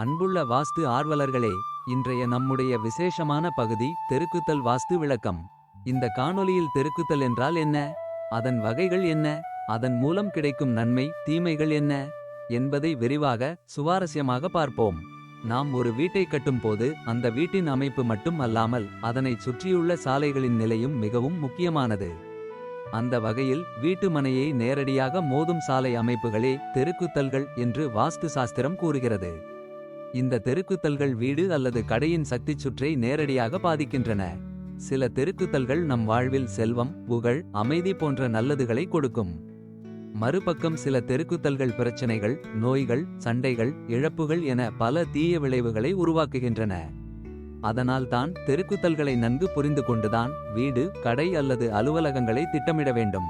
அன்புள்ள வாஸ்து ஆர்வலர்களே இன்றைய நம்முடைய விசேஷமான பகுதி தெருக்குத்தல் வாஸ்து விளக்கம். இந்த காணொலியில் தெருக்குத்தல் என்றால் என்ன? அதன் வகைகள் என்ன? அதன் மூலம் கிடைக்கும் நன்மை தீமைகள் என்ன? என்பதை விரிவாக சுவாரஸ்யமாக பார்ப்போம். நாம் ஒரு வீட்டை கட்டும்போது அந்த வீட்டின் அமைப்பு மட்டும் அல்லாமல் அதனைச் சுற்றியுள்ள சாலைகளின் நிலையும் மிகவும் முக்கியமானது. அந்த வகையில் வீட்டு மனையை நேரடியாக மோதும் சாலை அமைப்புகளே தெருக்குத்தல்கள் என்று வாஸ்து சாஸ்திரம் கூறுகிறது. இந்த தெருக்குத்தல்கள் வீடு அல்லது கடையின் சக்திச் சுற்றை நேரடியாக பாதிக்கின்றன. சில தெருக்குத்தல்கள் நம் வாழ்வில் செல்வம் புகழ் அமைதி போன்ற நல்லதுகளை கொடுக்கும். மறுபக்கம் சில தெருக்குத்தல்கள் பிரச்சனைகள் நோய்கள் சண்டைகள் இழப்புகள் என பல தீய விளைவுகளை உருவாக்குகின்றன. அதனால் தான் தெருக்குத்தல்களை நன்கு புரிந்து கொண்டுதான் வீடு கடை அல்லது அலுவலகங்களை திட்டமிட வேண்டும்.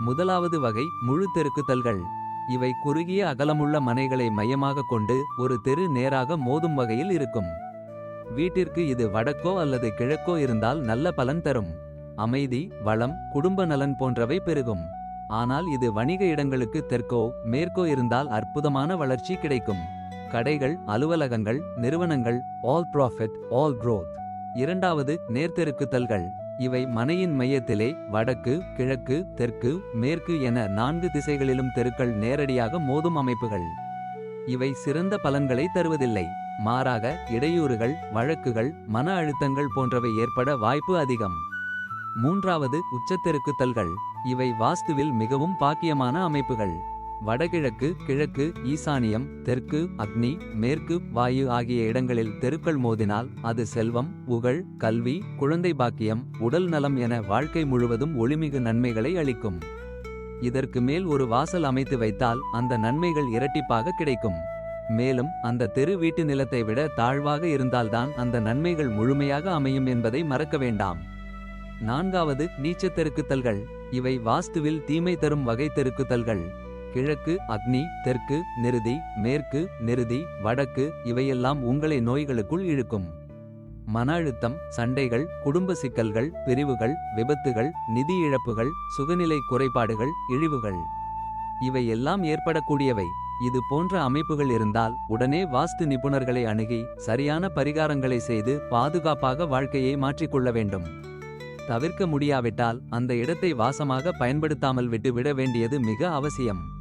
முதலாவது வகை முழு தெருக்குத்தல்கள். இவை குறுகிய அகலமுள்ள மனைகளை மையமாக கொண்டு ஒரு தெரு நேராக மோதும் வகையில் இருக்கும். வீட்டிற்கு இது வடக்கோ அல்லது கிழக்கோ இருந்தால் நல்ல பலன் தரும். அமைதி வளம் குடும்ப நலன் போன்றவை பெருகும். ஆனால் இது வணிக இடங்களுக்கு தெற்கோ மேற்கோ இருந்தால் அற்புதமான வளர்ச்சி கிடைக்கும். கடைகள் அலுவலகங்கள் நிறுவனங்கள் ஆல் ப்ராஃபிட் ஆல் க்ரோத் இரண்டாவது நேர்த்தெருக்குத்தல்கள் இவை மனையின் மையத்திலே வடக்கு கிழக்கு தெற்கு மேற்கு என நான்கு திசைகளிலும் தெருக்கள் நேரடியாக மோதும் அமைப்புகள். இவை சிறந்த பலன்களை தருவதில்லை. மாறாக இடையூறுகள் வழக்குகள் மன அழுத்தங்கள் போன்றவை ஏற்பட வாய்ப்பு அதிகம். மூன்றாவது உச்சத்தெருக்குத்தல்கள் இவை வாஸ்துவில் மிகவும் பாக்கியமான அமைப்புகள். வடகிழக்கு கிழக்கு ஈசானியம் தெற்கு அக்னி மேற்கு வாயு ஆகிய இடங்களில் தெருக்கள் மோதினால் அது செல்வம் புகழ் கல்வி குழந்தை பாக்கியம் உடல் நலம் என வாழ்க்கை முழுவதும் ஒளிமிகு நன்மைகளை அளிக்கும். இதற்கு மேல் ஒரு வாசல் அமைத்து வைத்தால் அந்த நன்மைகள் இரட்டிப்பாக கிடைக்கும். மேலும் அந்த தெரு வீட்டு நிலத்தை விட தாழ்வாக இருந்தால்தான் அந்த நன்மைகள் முழுமையாக அமையும் என்பதை மறக்க வேண்டாம். நான்காவது நீச்சத் தெருக்குத்தல்கள். இவை வாஸ்துவில் தீமை தரும் வகை தெருக்குத்தல்கள். கிழக்கு அக்னி தெற்கு நெருதி மேற்கு நெருதி வடக்கு இவையெல்லாம் உங்களை நோய்களுக்குள் இழுக்கும். மன அழுத்தம் சண்டைகள் குடும்ப சிக்கல்கள் பிரிவுகள் விபத்துகள் நிதி இழப்புகள் சுகநிலை குறைபாடுகள் இழிவுகள். இவை எல்லாம் ஏற்படக்கூடியவை. இது போன்ற அமைப்புகள் இருந்தால் உடனே வாஸ்து நிபுணர்களை அணுகி சரியான பரிகாரங்களை செய்து பாதுகாப்பாக வாழ்க்கையை மாற்றிக்கொள்ள வேண்டும். தவிர்க்க முடியாவிட்டால் அந்த இடத்தை வாசமாக பயன்படுத்தாமல் விட்டுவிட வேண்டியது மிக அவசியம்.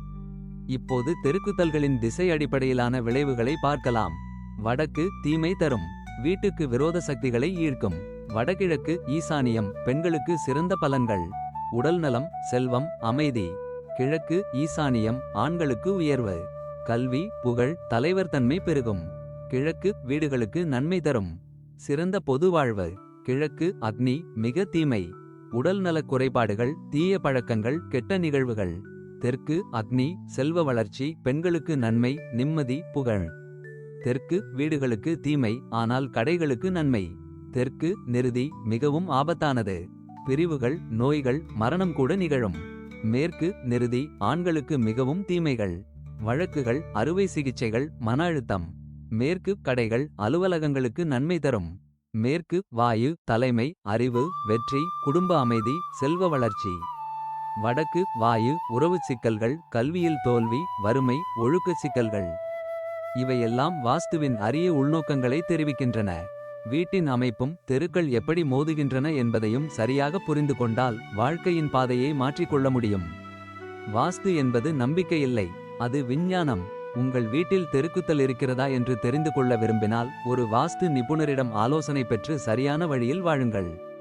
இப்போது தெருக்குத்தல்களின் திசை அடிப்படையிலான விளைவுகளை பார்க்கலாம். வடக்கு தீமை தரும். வீட்டுக்கு விரோத சக்திகளை ஈர்க்கும். வடகிழக்கு ஈசானியம் பெண்களுக்கு சிறந்த பலன்கள். உடல் நலம் செல்வம் அமைதி. கிழக்கு ஈசானியம் ஆண்களுக்கு உயர்வு. கல்வி புகழ் தலைவர் தன்மை பெருகும். கிழக்கு வீடுகளுக்கு நன்மை தரும். சிறந்த பொது வாழ்வு. கிழக்கு அக்னி மிக தீமை. உடல் நலக் குறைபாடுகள் தீய பழக்கங்கள் கெட்ட நிகழ்வுகள். தெற்கு அக்னி செல்வ வளர்ச்சி பெண்களுக்கு நன்மை நிம்மதி புகழ். தெற்கு வீடுகளுக்கு தீமை ஆனால் கடைகளுக்கு நன்மை. தெற்கு நிறுதி மிகவும் ஆபத்தானது. பிரிவுகள் நோய்கள் மரணம் கூட நிகழும். மேற்கு நிருதி ஆண்களுக்கு மிகவும் தீமைகள். வழக்குகள் அறுவை சிகிச்சைகள் மன அழுத்தம். மேற்கு கடைகள் அலுவலகங்களுக்கு நன்மை தரும். மேற்கு வாயு தலைமை அறிவு வெற்றி குடும்ப அமைதி செல்வ வளர்ச்சி. வடக்கு வாயு உறவு சிக்கல்கள் கல்வியில் தோல்வி வறுமை ஒழுக்க சிக்கல்கள். இவையெல்லாம் வாஸ்துவின் அரிய உள்நோக்கங்களை தெரிவிக்கின்றன. வீட்டின் அமைப்பும் தெருக்கள் எப்படி மோதுகின்றன என்பதையும் சரியாக புரிந்து கொண்டால் வாழ்க்கையின் பாதையை மாற்றிக்கொள்ள முடியும். வாஸ்து என்பது நம்பிக்கை இல்லை அது விஞ்ஞானம். உங்கள் வீட்டில் தெருக்குத்தல் இருக்கிறதா என்று தெரிந்து கொள்ள விரும்பினால் ஒரு வாஸ்து நிபுணரிடம் ஆலோசனை பெற்று சரியான வழியில் வாழுங்கள்.